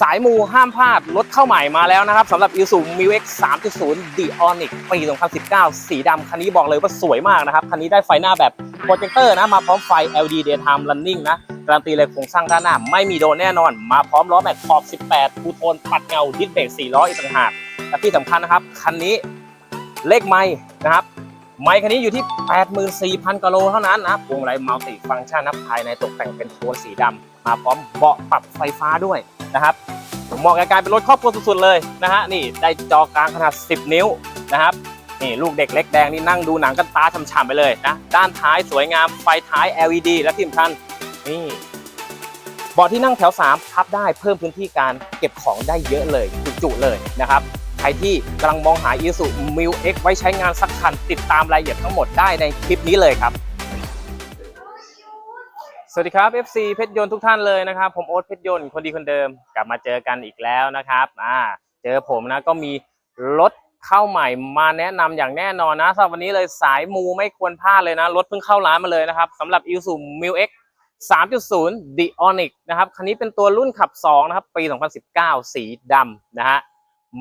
สายมูห้ามพลาดรถเข้าใหม่มาแล้วนะครับสำหรับ i s u m i x 3.0 The Onic ปี 2019 สีดำคันนี้บอกเลยว่าสวยมากนะครับ คันนี้ได้ไฟหน้าแบบโปรเจคเตอร์นะ มาพร้อมไฟ LED Daytime Running นะ การันตีเลยโครงสร้างด้านหน้า ไม่มีโดนแน่นอน มาพร้อมล้อแม็กขอบ 18 ทูโทนปัดเงา ดิสเบรก4ล้ออีกต่างหากและที่สำคัญนะครับ คันนี้เลขไม่นะครับไมค์คันนี้อยู่ที่ 84,000กิโลเท่านั้นนะพวงมาลัยมัลติฟังก์ชันนะภายในตกแต่งเป็นโทนสีดำมาพร้อมเบาะปรับไฟฟ้าด้วย นะครับเหมาะกับการเป็นรถครอบครัวสุดๆเลยนะฮะนี่ได้จอกลางขนาด 10 นิ้วนะครับนี่ลูกเด็กเล็กแดงนี่นั่งดูหนังกันตาฉ่ำๆไปเลยนะด้านท้ายสวยงามไฟท้าย LED และที่สำคัญนี่เบาะที่นั่งแถว 3 พับได้เพิ่มพื้นที่การเก็บของได้เยอะเลยจุๆเลยนะครับใครที่กำลังมองหา Isuzu m i l X ไว้ใช้งานสักคัน ติดตามรายละเอียดทั้งหมดได้ในคลิปนี้เลยครับ สวัสดีครับ FC เพชรยนต์ทุกท่านเลยนะครับ ผมโอ๊ตเพชรยนต์คนดีคนเดิมกลับมาเจอกันอีกแล้วนะครับอ่าเจอผมนะก็มีรถเข้าใหม่มาแนะนำอย่างแน่นอนนะสำหรับวันนี้เลยสายมูไม่ควรพลาดเลยนะ รถเพิ่งเข้าร้านมาเลยนะครับสำหรับ Isuzu m i l X 3.0 The Onic นะครับคันนี้เป็นตัวรุ่นขับ 2 นะครับ ปี 2019 สีดำนะฮะ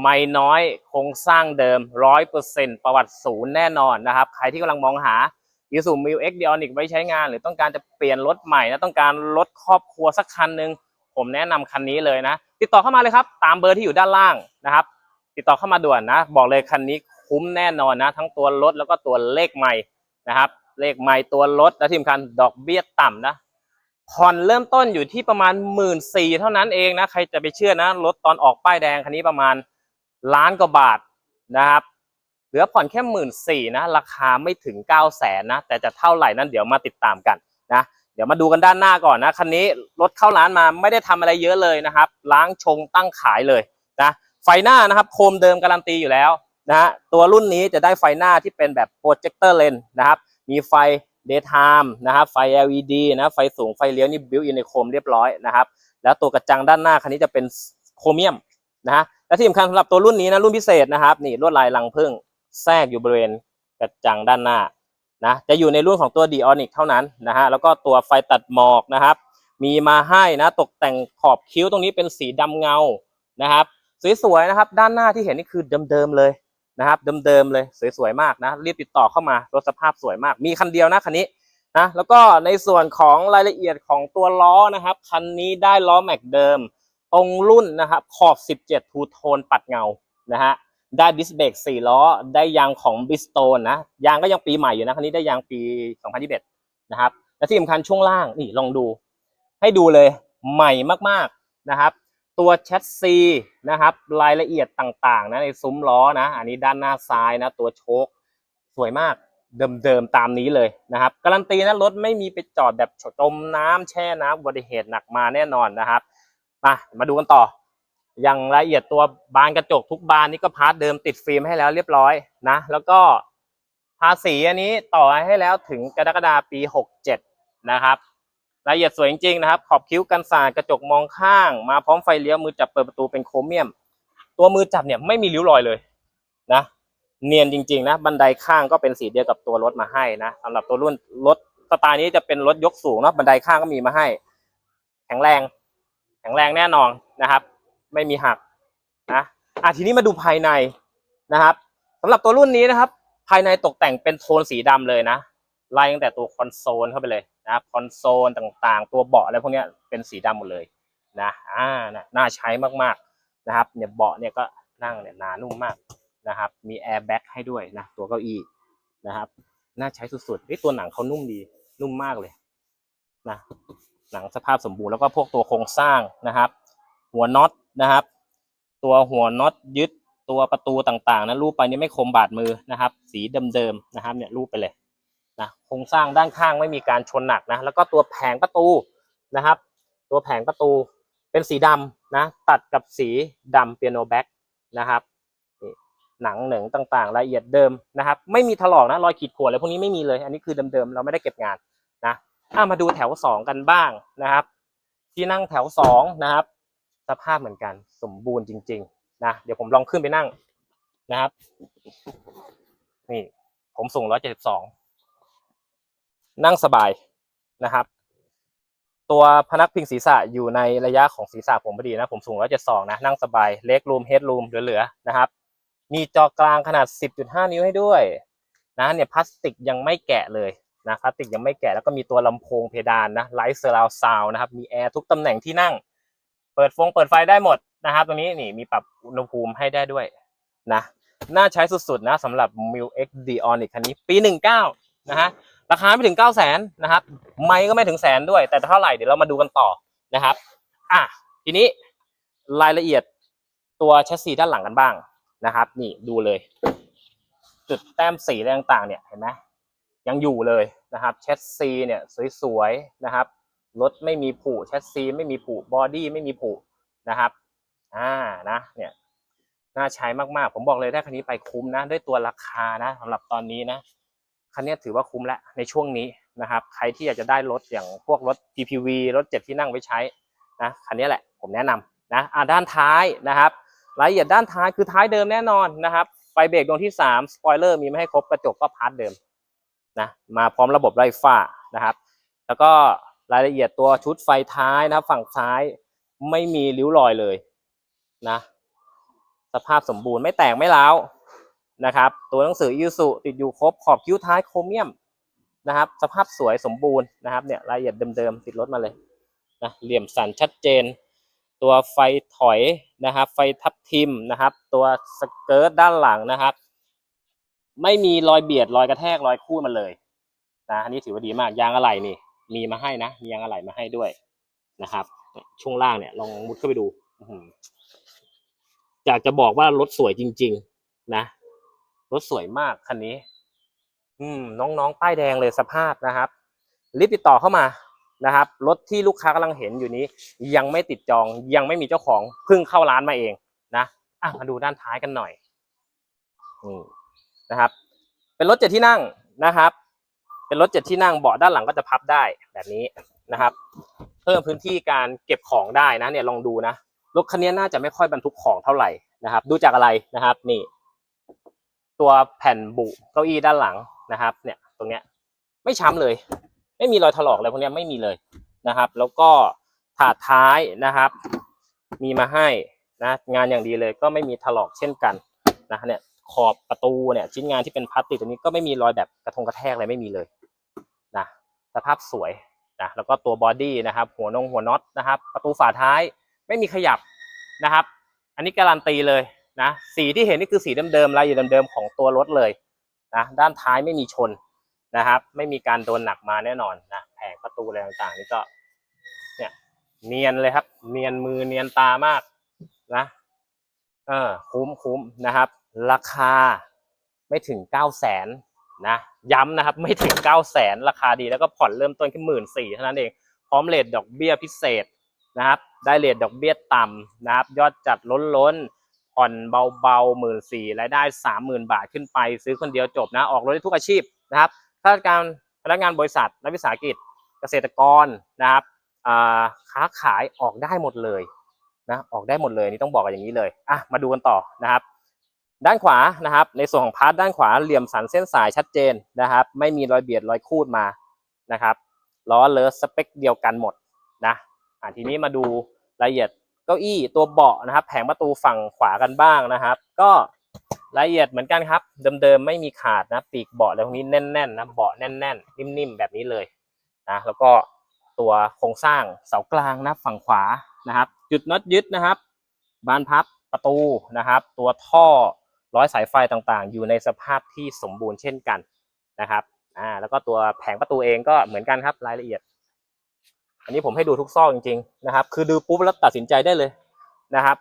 ไม่น้อยโครงสร้างเดิม 100%ประวัติศูนย์แน่นอนนะครับ ใครที่กำลังมองหา i s u m i l X Dionic ไว้ใช้งาน หรือต้องการจะเปลี่ยนรถใหม่นะต้องการรถครอบครัวสักคันหนึ่งผมแนะนำคันนี้เลยนะ ติดต่อเข้ามาเลยครับ ตามเบอร์ที่อยู่ด้านล่างนะครับ ติดต่อเข้ามาด่วนนะ บอกเลยคันนี้คุ้มแน่นอนนะ ทั้งตัวรถแล้วก็ตัวเลขใหม่นะครับ เลขใหม่ตัวรถและที่สำคัญดอกเบี้ยต่ำนะผ่อนเริ่มต้นอยู่ที่ประมาณหมื่นสี่เท่านั้นเองนะใครจะไปเชื่อนะรถตอนออกป้ายแดงคันนี้ประมาณล้านกว่าบาทนะครับ เหลือผ่อนแค่หมื่นสี่นะ ราคาไม่ถึง9ก้าแสนนะ แต่จะเท่าไหร่นั้นเดี๋ยวมาติดตามกันนะ เดี๋ยวมาดูกันด้านหน้าก่อนนะ คันนี้รถเข้าร้านมาไม่ได้ทำอะไรเยอะเลยนะครับ ล้างชงตั้งขายเลยนะ ไฟหน้านะครับ โคมเดิมการันตีอยู่แล้วนะฮะ ตัวรุ่นนี้จะได้ไฟหน้าที่เป็นแบบโปรเจคเตอร์เลนนะครับ มีไฟ daytime นะครับไฟ LED นะไฟสูงไฟเลี้ยวนี่บิวอินในโคมเรียบร้อยนะครับแล้วตัวกระจังด้านหน้าคันนี้จะเป็นโครเมียมนะฮะและที่สำคัญสำหรับตัวรุ่นนี้นะรุ่นพิเศษนะครับนี่ลวดลายรังผึ้ง แทรกอยู่บริเวณกระจังด้านหน้านะจะอยู่ในรุ่นของตัว d ีออนิกเท่านั้นนะฮะแล้วก็ตัวไฟตัดหมอกนะครับ มีมาให้นะตกแต่งขอบคิ้วตรงนี้เป็นสีดำเงานะครับ สวยๆนะครับ ด้านหน้าที่เห็นนี่คือเดิมๆเลยนะครับเดิมๆเลยสวยๆมากนะรีบติดต่อเข้ามารถสภาพสวยมาก มีคันเดียวนะคันนี้นะแล้วก็ในส่วนของรายละเอียดของตัวล้อนะครับคันนี้ได้ล้อแม็กเดิม ตรงรุ่นนะครับขอบ 17 ทูโทนปัดเงานะฮะ ได้ดิสเบรก4ล้อ ได้ยางของบิสโตนนะ ยางก็ยังปีใหม่อยู่นะ คันนี้ได้ยางปี 2021 นะครับ และที่สำคัญช่วงล่าง นี่ลองดู ให้ดูเลยใหม่มากๆนะครับ ตัวแชสซีนะครับ รายละเอียดต่างๆนะในซุ้มล้อนะ อันนี้ด้านหน้าซ้ายนะ ตัวโชคสวยมากเดิมๆตามนี้เลยนะครับ การันตีนะรถไม่มีไปจอดแบบจมน้ำแช่น้ำอุบัติเหตุหนักมาแน่นอนนะครับมามาดูกันต่อ อย่างละเอียดตัวบานกระจกทุกบานนี่ก็พาร์ทเดิมติดฟิล์มให้แล้วเรียบร้อยนะ แล้วก็ภาษีอันนี้ต่อให้แล้วถึงกรกฎาปี 67 นะครับรายละเอียดสวยจริงๆนะครับ ขอบคิ้วกันสาดกระจกมองข้าง มาพร้อมไฟเลี้ยวมือจับเปิดประตูเป็นโครเมียม ตัวมือจับเนี่ยไม่มีริ้วรอยเลยนะเนียนจริง ๆ นะ บันไดข้างก็เป็นสีเดียวกับตัวรถมาให้นะสำหรับตัวรุ่นรถสไตล์นี้จะเป็นรถยกสูงเนาะบันไดข้างก็มีมาให้ แข็งแรง แข็งแรงแน่นอนนะครับ ไม่มีหักนะอะทีนี้มาดูภายในนะครับสำหรับตัวรุ่นนี้นะครับ ภายในตกแต่งเป็นโทนสีดำเลยนะไล่ตั้งแต่ตัวคอนโซลเข้าไปเลยนะครับคอนโซลต่างๆ ตัวเบาะอะไรพวกนี้เป็นสีดำหมดเลยนะอ่านะน่าใช้มากๆนะครับ เนี่ยเบาะเนี่ยก็นั่งเนี่ยหนานุ่มมากนะครับ มีแอร์แบ็กให้ด้วยนะตัวเก้าอี้นะครับ น่าใช้สุดๆนี่ตัวหนังเขานุ่มดีนุ่มมากเลยนะหนังสภาพสมบูรณ์แล้วก็พวกตัวโครงสร้างนะครับ หัวน็อต นะครับ ตัวหัวน็อตยึดตัวประตูต่างๆนะรูปไปนี่ไม่คมบาดมือนะครับ สีเดิมๆนะครับเนี่ยรูปไปเลยนะโครงสร้างด้านข้างไม่มีการชนหนักนะแล้วก็ตัวแผงประตูนะครับ ตัวแผงประตูเป็นสีดำนะตัดกับสีดำเปียโนแบ็กนะครับนี่หนังเหนึ่งต่างๆรายละเอียดเดิมนะครับ ไม่มีถลอกนะรอยขีดข่วนอะไรพวกนี้ไม่มีเลย อันนี้คือเดิมๆเราไม่ได้เก็บงานนะอะมาดูแถวสองกันบ้างนะครับ ที่นั่งแถวสองนะครับ สภาพเหมือนกัน สมบูรณ์จริง ๆ นะ เดี๋ยวผมลองขึ้นไปนั่งนะครับ นี่ ผมสูงร้อยเจ็ดสิบสองนั่งสบายนะครับ ตัวพนักพิงศีรษะอยู่ในระยะของศีรษะผมพอดีนะ ผมสูง 172 นะ นั่งสบาย เล็กรูมเฮดรูมเหลือๆ นะครับ มีจอกลางขนาด 10.5 นิ้วให้ด้วย นะเนี่ยพลาสติกยังไม่แกะเลยนะพลาสติกยังไม่แกะแล้วก็มีตัวลำโพงเพดานนะไลท์เซอร์ราวซาวนะครับ มีแอร์ทุกตำแหน่งที่นั่ง เปิดฟงเปิดไฟได้หมดนะครับ ตรงนี้นี่มีปรับอุณหภูมิให้ได้ด้วยนะน่าใช้สุดๆนะสำหรับ m i l X Dionic คันนี้ปี 19 นะฮะราคาไม่ถึง 9 0 0 0 0นนะครับ ไม่ก็ไม่ถึงแสนด้วย แต่เท่าไหร่เดี๋ยวเรามาดูกันต่อนะครับอะทีนี้รายละเอียดตัวแชสซีด้านหลังกันบ้างนะครับ นี่ดูเลย จุดแต้มสีอะไรต่างๆ เนี่ยเห็นไหมยังอยู่เลยนะครับแชสซีเนี่ยสวยๆนะครับ รถไม่มีผุแชสซีไม่มีผุบอดี้ไม่มีผุนะครับอ่านะเนี่ยน่าใช้มากๆ ผมบอกเลยถ้าคันนี้ไปคุ้มนะ ด้วยตัวราคานะสำหรับตอนนี้นะคันนี้ถือว่าคุ้มแล้วในช่วงนี้นะครับ ใครที่อยากจะได้รถอย่างพวกรถ GPV รถเจ็ดที่นั่งไว้ใช้นะคันนี้แหละผมแนะนำนะอ่าด้านท้ายนะครับรายละเอียดด้านท้ายคือท้ายเดิมแน่นอนนะครับไฟเบรกดวงที่3สปอยเลอร์มีไม่ให้ครบกระจกก็พาร์ทเดิมนะมาพร้อมระบบไล่ฟ้านะครับ แล้วก็ รายละเอียดตัวชุดไฟท้ายนะครับ ฝั่งซ้ายไม่มีริ้วรอยเลยนะ สภาพสมบูรณ์ไม่แตกไม่ร้าวนะครับ ตัวหนังสือยูสุติดอยู่ครบขอบคิ้วท้ายโครเมียมนะครับ สภาพสวยสมบูรณ์นะครับเนี่ยรายละเอียดเดิมๆติดรถมาเลยนะเหลี่ยมสันชัดเจน ตัวไฟถอยนะครับ ไฟทับทิมนะครับ ตัวสเกิร์ตด้านหลังนะครับ ไม่มีรอยเบียดรอยกระแทกรอยคูดมาเลยนะอันนี้ถือว่าดีมากยางอะไหล่นี่ มีมาให้นะ มียางอะไหล่มาให้ด้วยนะครับ ช่วงล่างเนี่ยลองมุดเข้าไปดูอยากจะบอกว่ารถสวยจริง ๆ นะ รถสวยมากคันนี้ อืม น้องๆป้ายแดงเลยสภาพนะครับ รีบติดต่อเข้ามานะครับ รถที่ลูกค้ากำลังเห็นอยู่นี้ ยังไม่ติดจองยังไม่มีเจ้าของเพิ่งเข้าร้านมาเอง นะอะมาดูด้านท้ายกันหน่อยอืมนะครับ เป็นรถเจ็ดที่นั่งนะครับ เป็นรถเจ็ดที่นั่งเบาะด้านหลังก็จะพับได้แบบนี้นะครับ เพิ่มพื้นที่การเก็บของได้นะเนี่ยลองดูนะรถคันนี้น่าจะไม่ค่อยบรรทุกของเท่าไหร่นะครับ ดูจากอะไรนะครับ นี่ ตัวแผ่นบุเก้าอี้ด้านหลังนะครับ เนี่ย ตรงเนี้ย ไม่ช้ำเลย ไม่มีรอยถลอกอะไรพวกนี้ไม่มีเลยนะครับ แล้วก็ถาดท้ายนะครับ มีมาให้นะงานอย่างดีเลยก็ไม่มีถลอกเช่นกันนะเนี่ยขอบประตูเนี่ยชิ้นงานที่เป็นพลาสติกตรงนี้ก็ไม่มีรอยแบบกระทงกระแทกอะไรไม่มีเลย สภาพสวยนะแล้วก็ตัวบอดี้นะครับหัวนงหัวน็อตนะครับ ประตูฝาท้ายไม่มีขยับนะครับ อันนี้การันตีเลยนะสีที่เห็นนี่คือสีเดิมๆลายอยู่เดิมๆของตัวรถเลยนะด้านท้ายไม่มีชนนะครับ ไม่มีการโดนหนักมาแน่นอนนะแผงประตูอะไรต่างๆนี่ก็เนี่ยเนียนเลยครับ เนียนมือเนียนตามากนะเออคุ้มคุ้มนะครับ ราคาไม่ถึงเก้าแสน นะย้ำนะครับไม่ถึงเก้าแสนราคาดีแล้วก็ผ่อนเริ่มต้นแค่หมื่นสี่เท่านั้นเอง พร้อมเลทดอกเบี้ยพิเศษนะครับ ได้เลทดอกเบี้ยต่ำนะครับ ยอดจัดล้นล้นๆผ่อนเบาๆหมื่นสี่รายได้สามหมื่นบาทขึ้นไป ซื้อคนเดียวจบนะ ออกรถได้ทุกอาชีพนะครับข้าราชการพนักงานบริษัทนักวิสาหกิจเกษตรกรนะครับค้าขายออกได้หมดเลยนะออกได้หมดเลยนี่ต้องบอกกันอย่างนี้เลยอะมาดูกันต่อนะครับ ด้านขวานะครับ ในส่วนของพาร์ทด้านขวาเหลี่ยมสันเส้นสายชัดเจนนะครับ ไม่มีรอยเบียดรอยคูดมานะครับล้อเลอสเปคเดียวกันหมดนะอะทีนี้มาดูรายละเอียดเก้าอี้ตัวเบาะนะครับ แผงประตูฝั่งขวากันบ้างนะครับ ก็รายละเอียดเหมือนกันครับ เดิมๆไม่มีขาดนะปีกเบาะอะไรพวกนี้แน่นๆนะเบาะแน่นๆ นิ่มๆแบบนี้เลยนะแล้วก็ตัวโครงสร้างเสากลางนะฝั่งขวานะครับ จุดน็อตยึดนะครับ บานพับประตูนะครับ ตัวท่อ ร้อยสายไฟต่างๆ อยู่ในสภาพที่สมบูรณ์เช่นกันนะครับอ่าแล้วก็ตัวแผงประตูเองก็เหมือนกันครับรายละเอียด อันนี้ผมให้ดูทุกซอกจริงๆนะครับ คือดูปุ๊บแล้วตัดสินใจได้เลยนะครับ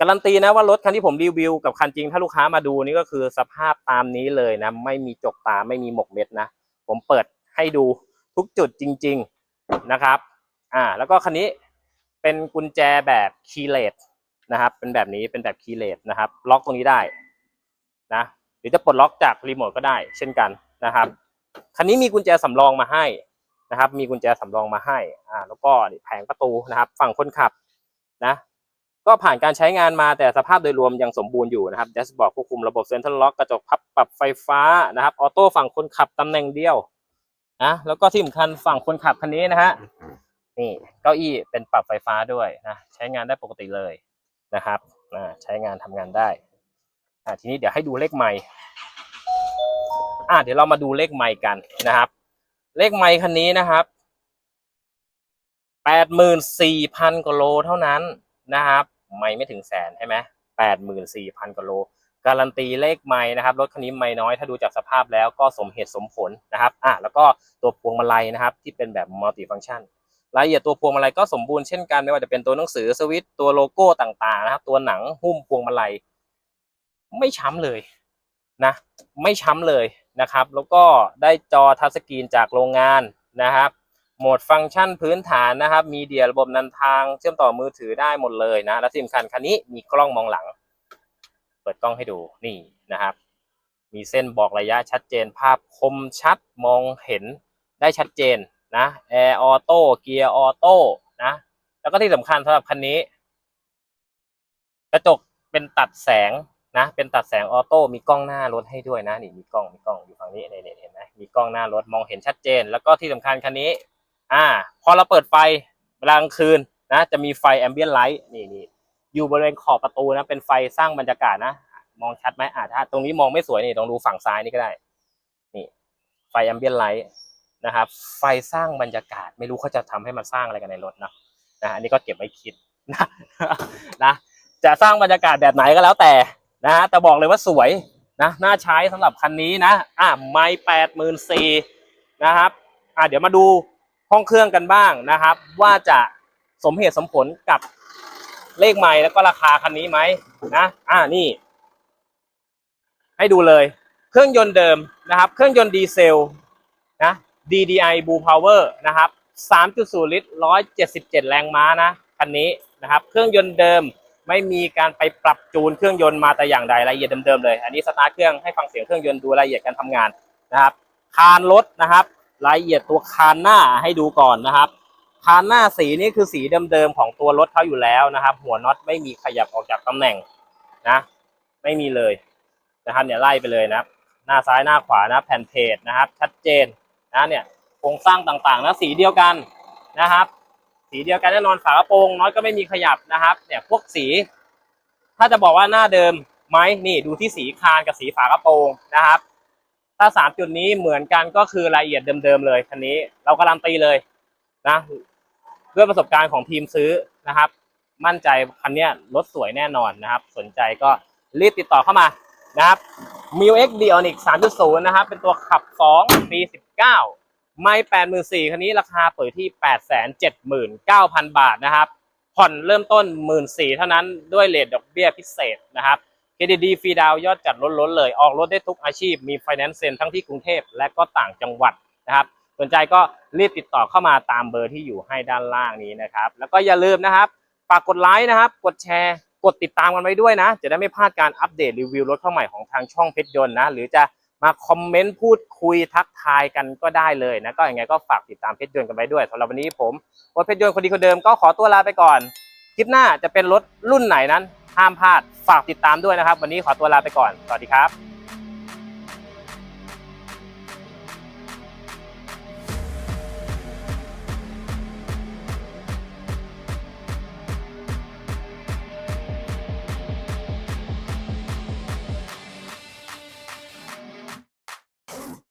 การันตีนะว่ารถคันที่ผมรีวิวกับคันจริงถ้าลูกค้ามาดูนี่ก็คือสภาพตามนี้เลยนะ ไม่มีจกตาไม่มีหมกเม็ดนะ ผมเปิดให้ดูทุกจุดจริง ๆนะครับ อ่า แล้วก็คันนี้เป็นกุญแจแบบคีย์เลสนะครับ เป็นแบบนี้เป็นแบบคีย์เลสนะครับ ล็อกตรงนี้ได้ นะหรือจะปลดล็อกจากรีโมทก็ได้ เช่นกันนะครับคันนี้มีกุญแจสำรองมาให้นะครับ มีกุญแจสำรองมาให้อ่าแล้วก็แผงประตูนะครับ ฝั่งคนขับนะก็ผ่านการใช้งานมาแต่สภาพโดยรวมยังสมบูรณ์อยู่นะครับแดชบอร์ดควบคุมระบบเซ็นทรัลล็อกกระจกพับปรับไฟฟ้านะครับออโต้ฝั่งคนขับตำแหน่งเดียวนะแล้วก็ที่สำคัญฝั่งคนขับคันนี้นะฮะนี่เก้าอี้เป็นปรับไฟฟ้าด้วยนะใช้งานได้ปกติเลยนะครับใช้งานทำงานได้ อ่าทีนี้เดี๋ยวให้ดูเลขไมค์อ่าเดี๋ยวเรามาดูเลขไมค์กันนะครับ เลขไมค์คันนี้นะครับแปดหมื่นสี่พันกว่าโลเท่านั้นนะครับไม่ไม่ถึงแสนใช่ไหมแปดหมื่นสี่พันกว่าโล การันตีเลขไม้นะครับรถคันนี้ไม่น้อยถ้าดูจากสภาพแล้วก็สมเหตุสมผลนะครับอะแล้วก็ตัวพวงมาลัยนะครับที่เป็นแบบมัลติฟัง c t ชันรายละเอียดตัวพวงมาลัยก็สมบูรณ์เช่นกันไม่ว่าจะเป็นตัวหนังสือสวิตตัวโลโก้ต่างๆนะครับตัวหนังหุ้มพวงมาลัย ไม่ช้ำเลยนะไม่ช้ำเลยนะครับ แล้วก็ได้จอทัชสกรีนจากโรงงานนะครับ โหมดฟังก์ชันพื้นฐานนะครับ มีเดียระบบนำทางเชื่อมต่อมือถือได้หมดเลยนะ และที่สำคัญคันนี้มีกล้องมองหลัง เปิดกล้องให้ดูนี่นะครับ มีเส้นบอกระยะชัดเจนภาพคมชัดมองเห็นได้ชัดเจนนะแอร์ออโต้เกียร์ออโต้นะแล้วก็ที่สำคัญสำหรับคันนี้ กระจกเป็นตัดแสง นะเป็นตัดแสงออโต้มีกล้องหน้ารถให้ด้วยนะนี่มีกล้องมีกล้องอยู่ฝั่งนี้เนี่ยเห็นไหมมีกล้องหน้ารถมองเห็นชัดเจน แล้วก็ที่สำคัญคันนี้ อ่า พอเราเปิดไฟเวลากลางคืนนะ จะมีไฟแอมเบียนไลท์นี่นี่อยู่บริเวณขอบประตูนะ เป็นไฟสร้างบรรยากาศนะ มองชัดไหมอ่าถ้าตรงนี้มองไม่สวยนี่ลองดูฝั่งซ้ายนี่ก็ได้ นี่ ไฟแอมเบียนไลท์นะครับ ไฟสร้างบรรยากาศ ไม่รู้เขาจะทำให้มันสร้างอะไรกันในรถนะนะอันนี้ก็เก็บไว้คิดนะนะจะสร้างบรรยากาศแบบไหนก็แล้วแต่ นะฮะแต่บอกเลยว่าสวยนะน่าใช้สำหรับคันนี้นะอะไม่แปดหมื่นสี่นะครับอะเดี๋ยวมาดูห้องเครื่องกันบ้างนะครับ ว่าจะสมเหตุสมผลกับเลขไม้แล้วก็ราคาคันนี้ไหมนะอ่านี่ ให้ดูเลย เครื่องยนต์เดิมนะครับ เครื่องยนต์ดีเซลนะ DDI Blue Power นะครับ3.0 ลิตร 177 แรงม้านะคันนี้นะครับ เครื่องยนต์เดิม ไม่มีการไปปรับจูนเครื่องยนต์มาแต่อย่างใดรายละเอียดเดิมๆเลย อันนี้สตาร์ทเครื่องให้ฟังเสียงเครื่องยนต์ดูรายละเอียดการทำงานนะครับคานรถนะครับ รายละเอียดตัวคานหน้าให้ดูก่อนนะครับคานหน้าสีนี่คือสีเดิมๆของตัวรถเขาอยู่แล้วนะครับ หัวน็อตไม่มีขยับออกจากตำแหน่งนะไม่มีเลยนะครับเนี่ยไล่ไปเลยนะครับ หน้าซ้ายหน้าขวานะแผ่นเพจนะครับ ชัดเจนนะเนี่ยโครงสร้างต่างๆนะสีเดียวกันนะครับ สีเดียวกันแน่นอนฝากระโปรงน้อยก็ไม่มีขยับนะครับ เนี่ยพวกสี ถ้าจะบอกว่าหน้าเดิมไหมนี่ดูที่สีคานกับสีฝากระโปรงนะครับ ถ้าสามจุดนี้เหมือนกันก็คือรายละเอียดเดิมๆเลยคันนี้ เราการันตีเลยนะด้วยประสบการณ์ของทีมซื้อนะครับ มั่นใจคันนี้รถสวยแน่นอนนะครับ สนใจก็รีบติดต่อเข้ามานะครับ m i u X d i o n i c 3.0 นะครับ เป็นตัวขับ 2 ปี 19 ไม่84,000คันนี้ราคาเปิดที่879,000บาทนะครับ ผ่อนเริ่มต้น14,000เท่านั้นด้วยเลทดอกเบี้ยพิเศษนะครับเครดิตดีฟรีดาวยอดจัดล้นๆเลย ออกรถได้ทุกอาชีพ มีไฟแนนซ์เซ็นทั้งที่กรุงเทพและก็ต่างจังหวัดนะครับ สนใจก็รีบติดต่อเข้ามาตามเบอร์ที่อยู่ให้ด้านล่างนี้นะครับ แล้วก็อย่าลืมนะครับ ฝากกดไลค์นะครับ กดแชร์กดติดตามกันไว้ด้วยนะ จะได้ไม่พลาดการอัปเดตรีวิวรถเข้าใหม่ของทางช่องเพชรยนต์นะ หรือจะ มาคอมเมนต์พูดคุยทักทายกันก็ได้เลยนะก็ยังไงก็ฝากติดตามเพชรยนต์กันไว้ด้วยสำหรับวันนี้ผมว่าเพชรยนต์คนดีคนเดิมก็ขอตัวลาไปก่อน คลิปหน้าจะเป็นรถรุ่นไหนนั้นห้ามพลาดฝากติดตามด้วยนะครับ วันนี้ขอตัวลาไปก่อนสวัสดีครับ